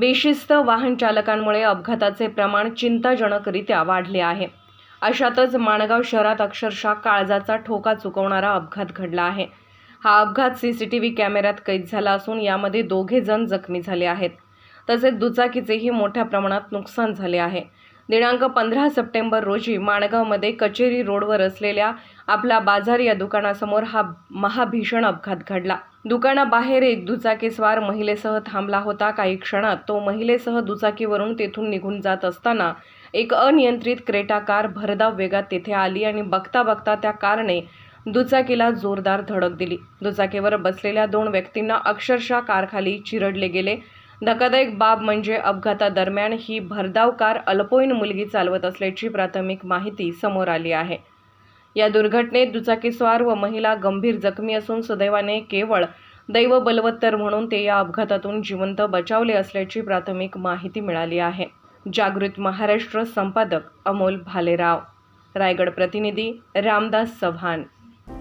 बेशिस्त वाहन चालकांमुळे अपघाताचे प्रमाण चिंताजनकरित्या वाढले आहे. अशातच माणगाव शहरात अक्षरशः काळजाचा ठोका चुकवणारा अपघात घडला आहे. हा अपघात सी सी टी व्ही कॅमेऱ्यात कैद झाला असून यामध्ये दोघे जण जखमी झाले आहेत. तसेच दुचाकीचेही मोठ्या प्रमाणात नुकसान झाले आहे. दिनांक पंधरा सप्टेंबर रोजी माणगावमध्ये कचेरी रोडवर असलेल्या आपला बाजार या दुकानासमोर हा महाभीषण अपघात घडला. दुकानाबाहेर एक दुचाकीस्वार महिलेसह थांबला होता. काही क्षणात तो महिलेसह दुचाकीवरून तेथून निघून जात असताना एक अनियंत्रित क्रेटा कार भरधाव वेगात तेथे आली आणि बघता बघता त्या कारने दुचाकीला जोरदार धडक दिली. दुचाकीवर बसलेल्या दोन व्यक्तींना अक्षरशः कारखाली चिरडले गेले. धक्कादायक बाब म्हणजे अपघातादरम्यान ही भरधाव कार अल्पवयीन मुलगी चालवत असल्याची प्राथमिक माहिती समोर आली आहे. या दुर्घटनेत दुचाकीस्वार व महिला गंभीर जखमी असून सुदैवाने केवळ दैव बलवत्तर म्हणून ते या अपघातातून जिवंत बचावले असल्याची प्राथमिक माहिती मिळाली आहे. जागृत महाराष्ट्र संपादक अमोल भालेराव. रायगड प्रतिनिधी रामदास चव्हाण.